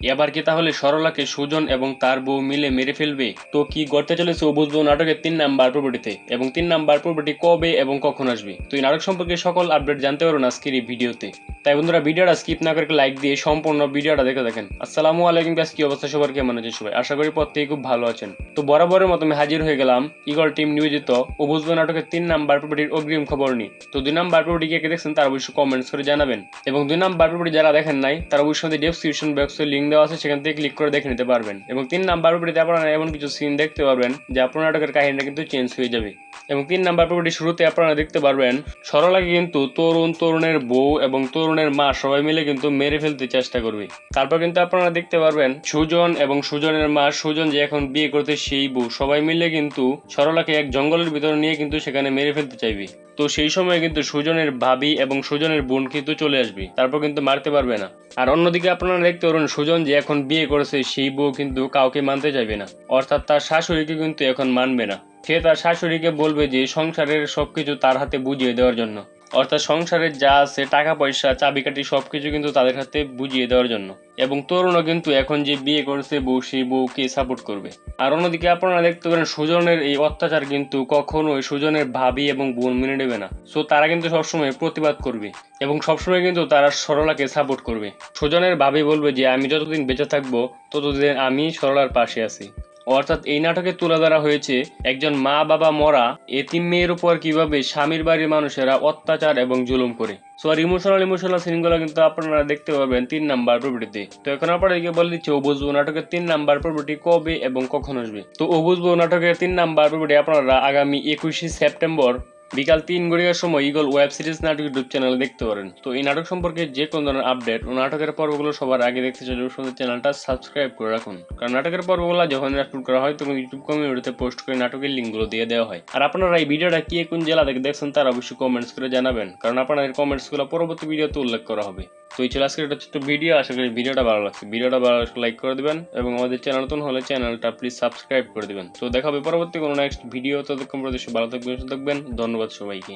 এবার কি তাহলে সরলাকে সুজন এবং তার বউ মিলে মেরে ফেলবে? তো কি করতে চলেছে বুঝব নাটকের তিন নাম্বার পর্বটিতে? এবং তিন নাম্বার পর্বটি কবে এবং কখন আসবে? তো এই নাটক সম্পর্কে সকল আপডেট জানতে পারবেন আজকের এই ভিডিওতে। তাই বন্ধুরা, ভিডিওটা স্কিপ না করে লাইক দিয়ে সম্পূর্ণ ভিডিওটা দেখে দেখেন আসসালামু আলাইকুম গাছ কি অবস্থা সবার? কেমন আছে সবাই? আশা করি প্রত্যেকে খুব ভালো আছেন। তো বরাবরের মতো আমি হাজির হয়ে গেলাম ইগল টিম নিয়োজিত বুঝব নাটকের তিন নাম্বার পর্বটির অগ্রিম খবর নিয়ে। তো দুই নাম্বার পর্বটি কে দেখছেন তারা অবশ্যই কমেন্টস করে জানাবেন। এবং দুই নাম্বার পর্বটি যারা দেখেন নাই, তারা অবশ্যই ডেসক্রিপশন বক্সে লিঙ্ক দেওয়া আছে, সেখান থেকে ক্লিক করে দেখে নিতে পারবেন। এবং তিন নাম্বার পর্বটিতে আপনারা এমন কিছু সিন দেখতে পারবেন, যে আপনার নাটকের কাহিনীটা কিন্তু চেঞ্জ হয়ে যাবে। এবং তিন নাম্বার পর্বটি শুরুতে আপনারা দেখতে পারবেন, সরলাকে কিন্তু তরুণ তরুণের বউ এবং তরুণের মা সবাই মিলে কিন্তু মেরে ফেলতে চেষ্টা করবে। তারপর কিন্তু আপনারা দেখতে পারবেন, সুজন এবং সুজনের মা, সুজন যে এখন বিয়ে করতে সেই বউ, সবাই মিলে কিন্তু সরলাকে এক জঙ্গলের ভিতরে নিয়ে কিন্তু সেখানে মেরে ফেলতে চাইবে। তো সেই সময় কিন্তু সুজনের ভাবি এবং সুজনের বোন কিন্তু চলে আসবে। তারপর কিন্তু মারতে পারবে না। আর অন্যদিকে আপনারা দেখতে পারেন সুজন যে এখন বিয়ে করেছে, সেই বউ কিন্তু কাউকে মানতে চাইবে না। অর্থাৎ তার শাশুড়িকে কিন্তু এখন মানবে না। সে তার শাশুড়িকে বলবে যে, সংসারের সবকিছু তার হাতে বুঝিয়ে দেওয়ার জন্য। অর্থাৎ সংসারের যা আছে, টাকা পয়সা, চাবিকাঠি সবকিছু কিন্তু তাদের হাতে বুঝিয়ে দেওয়ার জন্য। এবং তরুণও কিন্তু এখন যে বিয়ে করেছে বউ সেই বউকে সাপোর্ট করবে। আর অন্যদিকে আপনারা দেখতে পারেন, সুজনের এই অত্যাচার কিন্তু কখনোই সুজনের ভাবি এবং বোন মেনে নেবে না। সো তারা কিন্তু সবসময় প্রতিবাদ করবে এবং সবসময় কিন্তু তারা সরলাকে সাপোর্ট করবে। সুজনের ভাবি বলবে যে, আমি যতদিন বেঁচে থাকব, ততদিন আমি সরলার পাশে আছি। অর্থাৎ এই নাটকে তুলে ধরা হয়েছে একজন মা বাবা মরা এতিম মেয়ের উপর কীভাবে স্বামীর বাড়ির মানুষেরা অত্যাচার এবং জুলুম করে। সো আর ইমোশনাল ইমোশনাল সিনগুলো কিন্তু আপনারা দেখতে পাবেন তিন নাম্বার প্রবৃত্তি তো এখন আপনাদেরকে বলে দিচ্ছি ও বুঝব নাটকের তিন নাম্বার প্রবৃত্তি কবে এবং কখন আসবে? তো ও বুঝব নাটকের তিন নাম্বার প্রবৃত্তি আপনারা আগামী একুশে সেপ্টেম্বর বিকাল তিন ঘড়িয়ার সময় ইগল ওয়েব সিরিজ নাটক ইউটিউব চ্যানেলে দেখতে পারেন। তো এই নাটক সম্পর্কে যে কোনো ধরনের আপডেট ও নাটকের পর্বগুলো সবার আগে দেখতে চাইলে শুধু চ্যানেলটা সাবস্ক্রাইব করে রাখুন। কারণ নাটকের পর্বগুলো যখন আপলোড করা হয়, তখন ইউটিউব কমিউনিটিতে পোস্ট করে নাটকের লিঙ্কগুলো দিয়ে দেওয়া হয়। আর আপনারা এই ভিডিওটা কি কোন জেলা থেকে দেখছেন, তারা অবশ্যই কমেন্টস করে জানাবেন। কারণ আপনাদের কমেন্টসগুলো পরবর্তী ভিডিওতে উল্লেখ করা হবে। তো এই ছিল আজকের একটা ছোট্ট ভিডিও আশা করি ভিডিওটা ভালো লাগছে। ভিডিওটা ভালো লাইক করে দেবেন এবং আমাদের চ্যানেল নতুন হলে চ্যানেলটা প্লিজ সাবস্ক্রাইব করে দেবেন। তো দেখা হবে পরবর্তী কোনো নেক্সট ভিডিও ততক্ষণ পর্যন্ত ভালো থাকবেন থাকবেন। ধন্যবাদ সবাইকে।